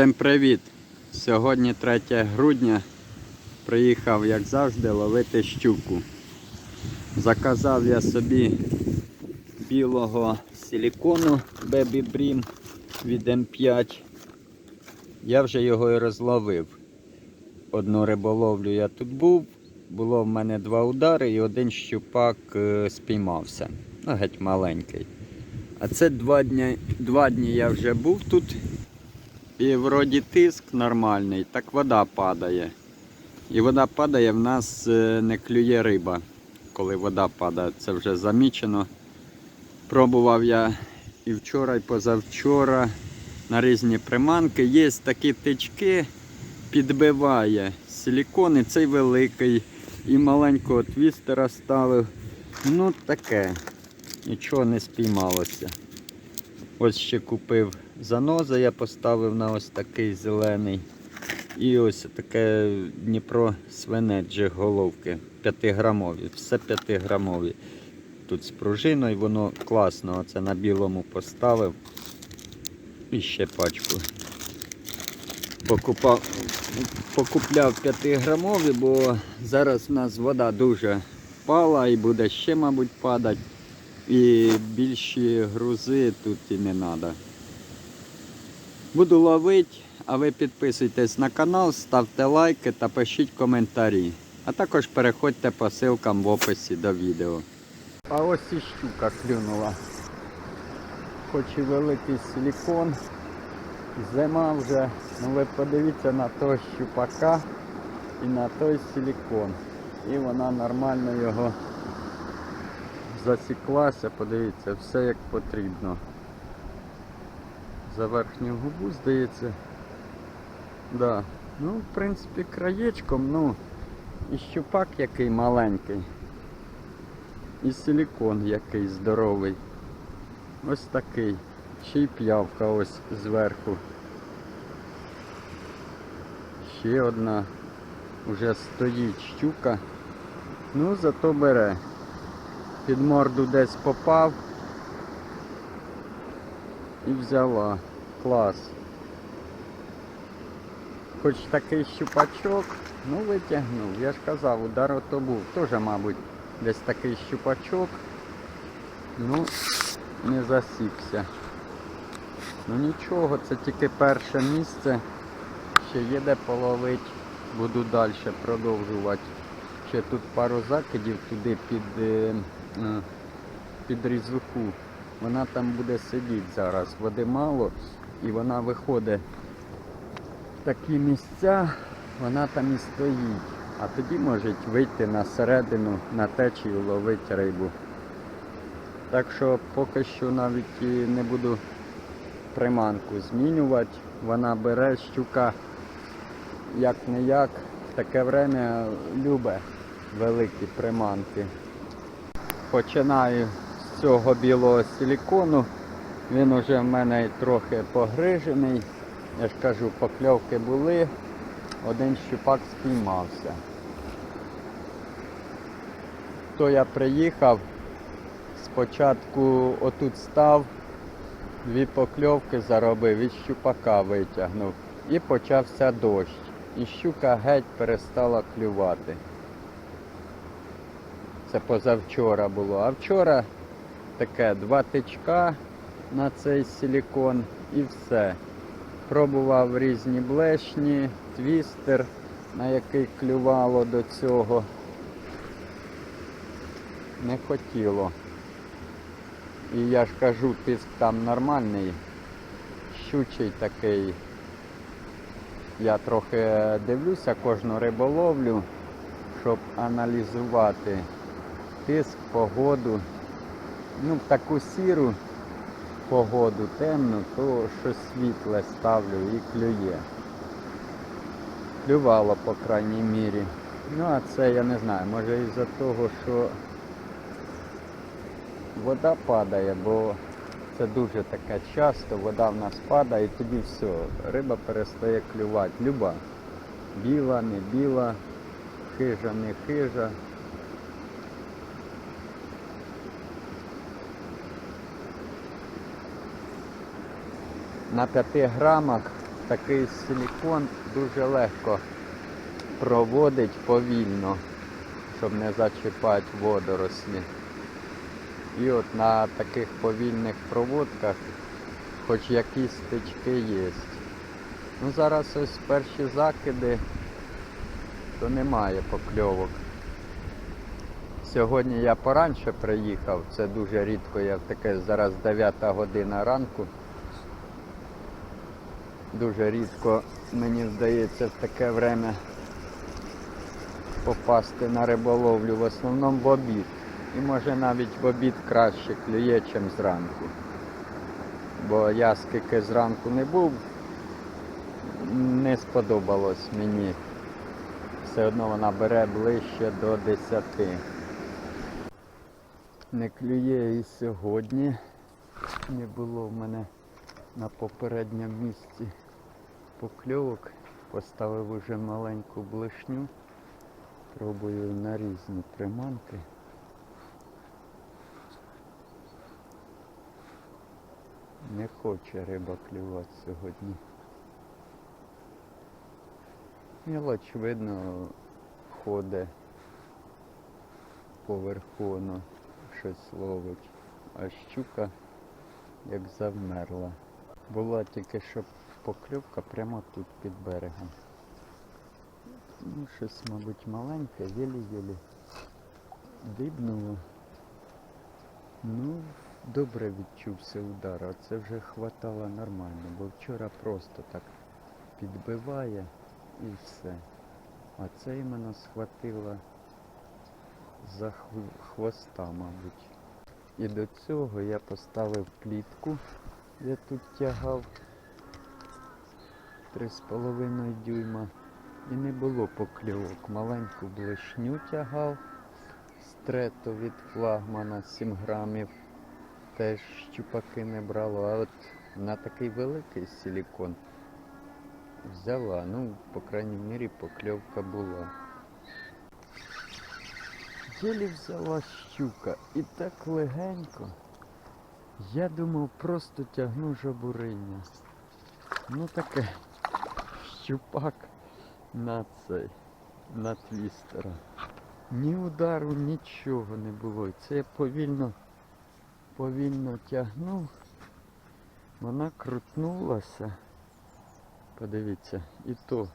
Всім привіт! Сьогодні 3 грудня. Приїхав, як завжди, ловити щуку. Заказав я собі білого силікону Baby Brim від М5. Я вже його і розловив. Одну риболовлю я тут був. Було в мене два удари і один щупак е, спіймався. Ну, геть маленький. А це два дні, два дні я вже був тут. І вроді тиск нормальний, так вода падає. І вода падає, в нас е, не клює риба. Коли вода падає, це вже замічено. Пробував я і вчора, і позавчора на різні приманки. Є такі тички, підбиває силікон, і цей великий, і маленького твістера ставив. Ну таке, нічого не спіймалося. Ось ще купив заноза, я поставив на ось такий зелений. І ось таке Дніпро свинеджі головки 5-грамові. Все 5-грамові. Тут з пружиною, воно класно. Оце на білому поставив. І ще пачку. Покупав, покупляв 5-грамові, бо зараз в нас вода дуже впала і буде ще, мабуть, падати. І більші грузи тут і не треба. Буду ловити, а ви підписуйтесь на канал, ставте лайки та пишіть коментарі. А також переходьте по ссылкам в описі до відео. А ось і щука клюнула. Хоч і великий силікон. Зима вже. Ну ви подивіться на того щупака і на той силікон. І вона нормально його засіклася, подивіться, все як потрібно. За верхню губу, здається. Да. Ну, в принципі, краєчком, ну, і щупак який маленький. І силікон який здоровий. Ось такий. Ще й п'явка ось зверху. Ще одна вже стоїть щука. Ну, зато бере під морду десь попав і взяла. Клас. Хоч такий щупачок, ну витягнув. Я ж казав, удар ото був. Теж, мабуть, десь такий щупачок. Ну, не засікся. Ну нічого, це тільки перше місце. Ще є де половити. Буду далі продовжувати. Ще тут пару закидів туди під е, е, під різуху. Вона там буде сидіти зараз. Води мало і вона виходить в такі місця, вона там і стоїть. А тоді може вийти на середину, на течію ловити рибу. Так що поки що навіть не буду приманку змінювати. Вона бере щука як не як. В таке время любе великі приманки. Починаю з цього білого силікону. Він уже в мене трохи погрижений. Я ж кажу, покльовки були, один щупак спіймався. То я приїхав, спочатку отут став, дві покльовки заробив і щупака витягнув. І почався дощ. І щука геть перестала клювати. Це позавчора було. А вчора таке два тичка на цей силікон і все. Пробував різні блешні, твістер, на який клювало до цього. Не хотіло. І я ж кажу, тиск там нормальний, щучий такий. Я трохи дивлюся кожну риболовлю, щоб аналізувати тиск, погоду. Ну, таку сіру погоду темну, то щось світле ставлю і клює. Клювало, по крайній мірі. Ну а це я не знаю, може із-за того, що вода падає, бо це дуже таке часто, вода в нас падає і тоді все, риба перестає клювати. Люба. Біла, не біла, хижа, не хижа. На 5 грамах такий силікон дуже легко проводить повільно, щоб не зачіпати водорослі. І от на таких повільних проводках хоч якісь стички є. Ну зараз ось перші закиди, то немає покльовок. Сьогодні я поранше приїхав, це дуже рідко, я таке зараз 9 година ранку. Дуже рідко мені вдається в таке время попасти на риболовлю, в основному в обід. І може навіть в обід краще клює, ніж зранку. Бо я скільки зранку не був, не сподобалось мені. Все одно вона бере ближче до 10. Не клює і сьогодні. Не було в мене на попередньому місці покльовок. Поставив уже маленьку блишню. Пробую на різні приманки. Не хоче риба клювати сьогодні. Мілоч видно ходить поверху, воно щось ловить. А щука як завмерла. Була тільки що покльовка прямо тут під берегом. Ну, щось, мабуть, маленьке, єлі-єлі дибнуло. Ну, добре відчувся удар, а це вже хватало нормально, бо вчора просто так підбиває і все. А це іменно схватило за хвоста, мабуть. І до цього я поставив клітку, я тут тягав 3,5 дюйма. І не було покльовок. Маленьку блешню тягав стрету від флагмана 7 грамів. Теж щупаки не брало, а от на такий великий силікон взяла. Ну, по крайній мірі, покльовка була. Єлі взяла щука і так легенько. Я думав, просто тягну жабуриння. Ну таке щупак на цей, на твістера. Ні удару, нічого не було. Це я повільно, повільно тягнув. Вона крутнулася. Подивіться, і то,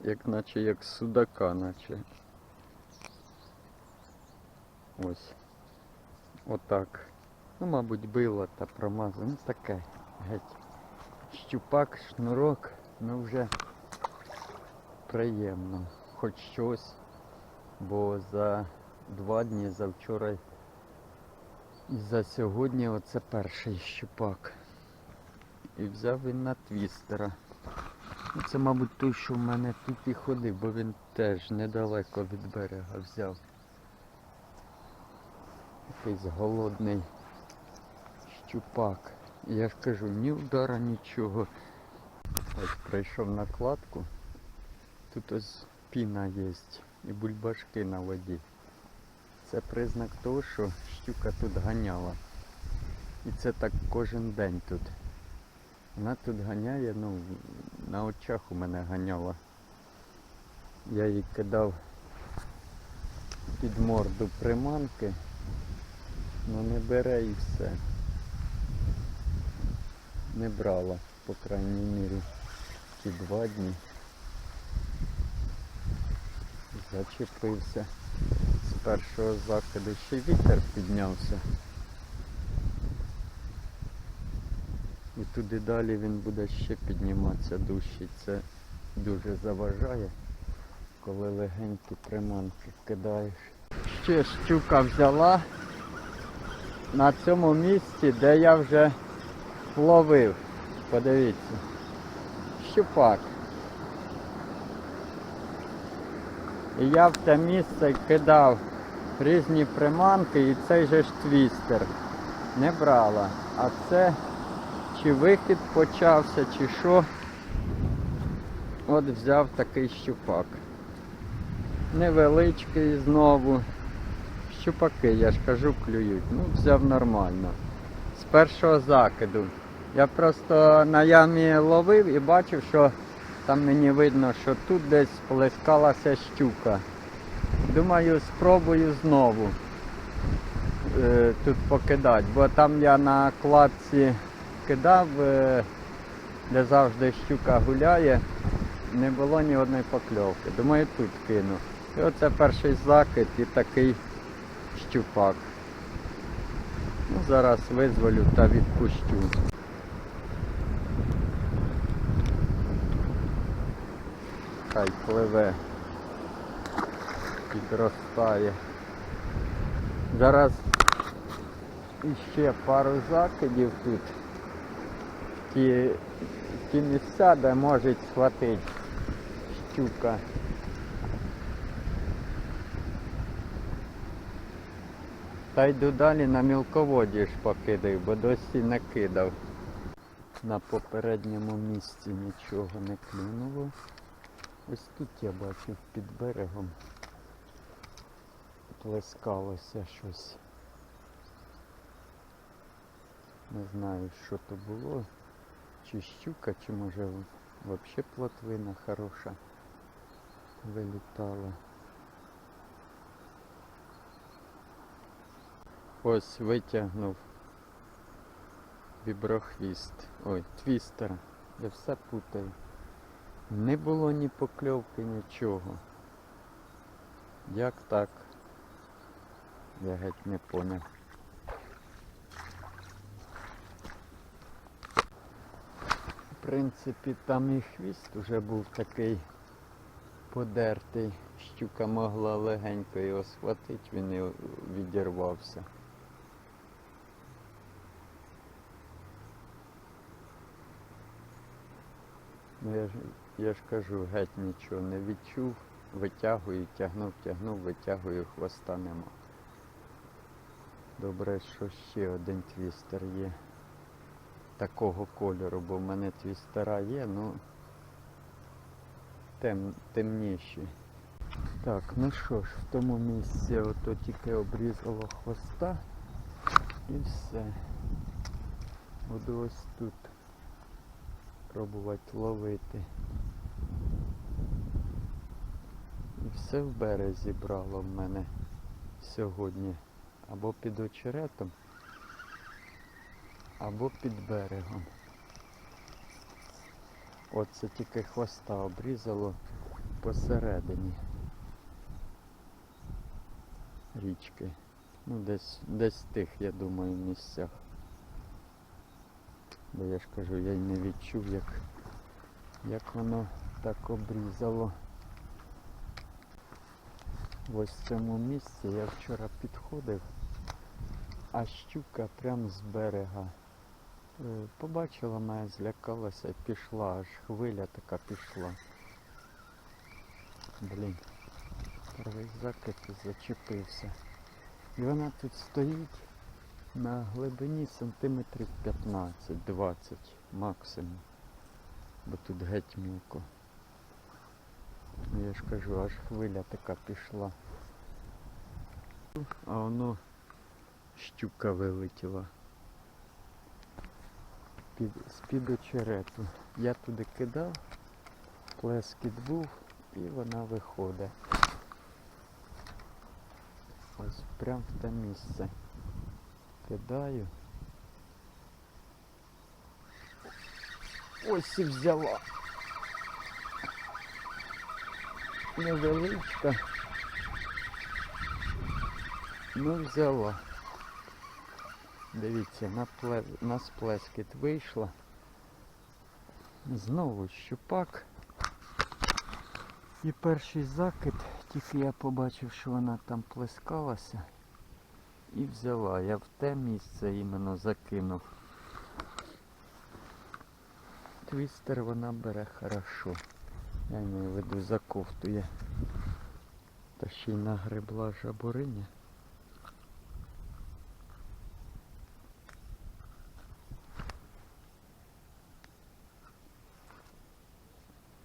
як наче як судака, наче. Ось. Отак. Ну, мабуть, било та промазало. Ну таке. Геть. Щупак, шнурок, ну вже приємно. Хоч щось. Бо за два дні, за вчора і за сьогодні оце перший щупак. І взяв він на твістера. Ну, Це, мабуть, той, що в мене тут і ходив, бо він теж недалеко від берега взяв. Якийсь голодний щупак. Я ж кажу, ні удара, нічого. Ось прийшов на кладку. Тут ось піна є і бульбашки на воді. Це признак того, що щука тут ганяла. І це так кожен день тут. Вона тут ганяє, ну, на очах у мене ганяла. Я їй кидав під морду приманки, ну не бере і все. Не брала, по крайній мірі, ті два дні. Зачепився з першого закиду. Ще вітер піднявся. І туди далі він буде ще підніматися дужче. Це дуже заважає, коли легенькі приманки кидаєш. Ще щука взяла на цьому місці, де я вже ловив. Подивіться. Щупак. І я в те місце кидав різні приманки і цей же ж твістер не брала. А це чи вихід почався, чи що. От взяв такий щупак. Невеличкий знову. Щупаки, я ж кажу, клюють. Ну, взяв нормально. З першого закиду. Я просто на ямі ловив і бачив, що там мені видно, що тут десь плескалася щука. Думаю, спробую знову е, тут покидати, бо там я на кладці кидав, е, де завжди щука гуляє, не було ні одної покльовки. Думаю, тут кину. І оце перший закид і такий щупак. Ну, зараз визволю та відпущу. Хай пливе, підростає. Зараз іще пару закидів тут. Ті, ті місця, де може схватити щука. Та йду далі на мілководі ж покидаю, бо досі не кидав. На попередньому місці нічого не клюнуло. Ось тут я бачив під берегом плескалося щось. Не знаю, що то було. Чи щука, чи може взагалі плотвина хороша вилітала. Ось витягнув віброхвіст. Ой, твістер. Я все путаю. Не було ні покльовки, нічого. Як так? Я геть не поняв. В принципі, там і хвіст уже був такий подертий. Щука могла легенько його схватити, він і відірвався. Ну я я ж кажу, геть нічого не відчув, витягую, тягнув, тягнув, витягую, хвоста нема. Добре, що ще один твістер є такого кольору, бо в мене твістера є, ну тем, темніші. Так, ну що ж, в тому місці ото тільки обрізало хвоста і все. Буду ось тут пробувати ловити. Все в березі брало в мене сьогодні. Або під очеретом, або під берегом. Оце тільки хвоста обрізало посередині річки. Ну, десь, десь тих, я думаю, місцях. Бо я ж кажу, я й не відчув, як, як воно так обрізало. Ось в цьому місці я вчора підходив, а щука прямо з берега. Е, Побачила мене, злякалася і пішла, аж хвиля така пішла. Блін, перший закид зачепився. І вона тут стоїть на глибині сантиметрів 15-20 максимум. Бо тут геть мілко. Ну я ж кажу, аж хвиля така пішла. А воно щука вилетіла. Під, з-під очерету. Я туди кидав, плескіт був і вона виходить. Ось прям в те місце. Кидаю. Ось і взяла. Невеличка. Ну взяла. Дивіться, на, пле... на сплескіт вийшла. Знову щупак. І перший закид, тільки я побачив, що вона там плескалася. І взяла. Я в те місце іменно закинув. Твістер вона бере хорошо. Я маю в виду заковтує. Та ще й нагребла жабуриня.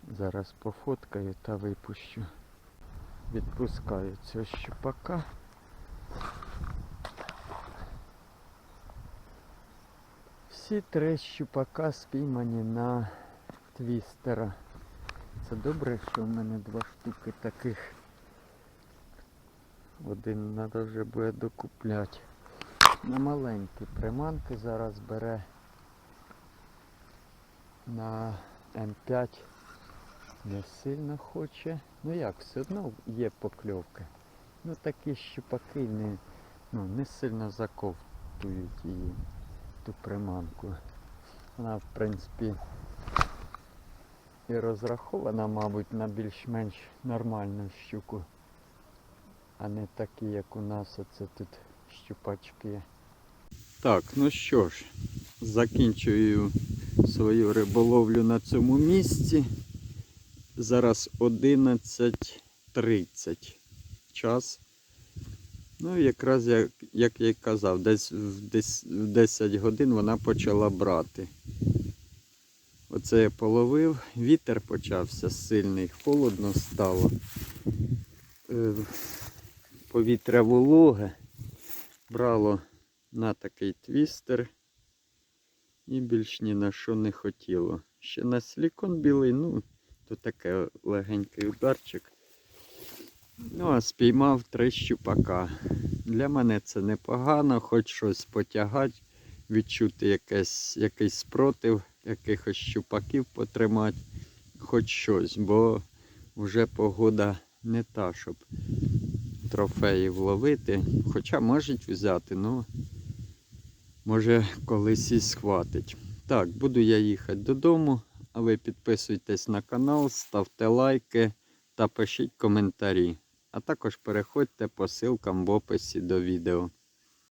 Зараз пофоткаю та випущу. Відпускаю цього щупака. Всі три щупака спіймані на твістера. Це добре, що в мене два штуки таких. Один треба вже буде докупляти. На маленькі приманки зараз бере на М5 не сильно хоче. Ну як, все одно є покльовки. Ну такі щупаки не, ну, не сильно заковтують її, ту приманку. Вона в принципі і розрахована, мабуть, на більш-менш нормальну щуку, а не такі, як у нас оце тут щупачки. Так, ну що ж, закінчую свою риболовлю на цьому місці. Зараз 11.30 час. Ну, якраз як, як я й казав, десь в 10 годин вона почала брати. Оце я половив, вітер почався сильний, холодно стало. Е, Повітря вологе. Брало на такий твістер і більш ні на що не хотіло. Ще на силікон білий, ну, то таке легенький ударчик. Ну, а спіймав три щупака. Для мене це непогано, хоч щось потягати, відчути якесь, якийсь спротив, якихось щупаків потримати, хоч щось, бо вже погода не та, щоб трофеїв ловити. Хоча можуть взяти, ну може колись і схватить. Так, буду я їхати додому, а ви підписуйтесь на канал, ставте лайки та пишіть коментарі. А також переходьте по ссылкам в описі до відео.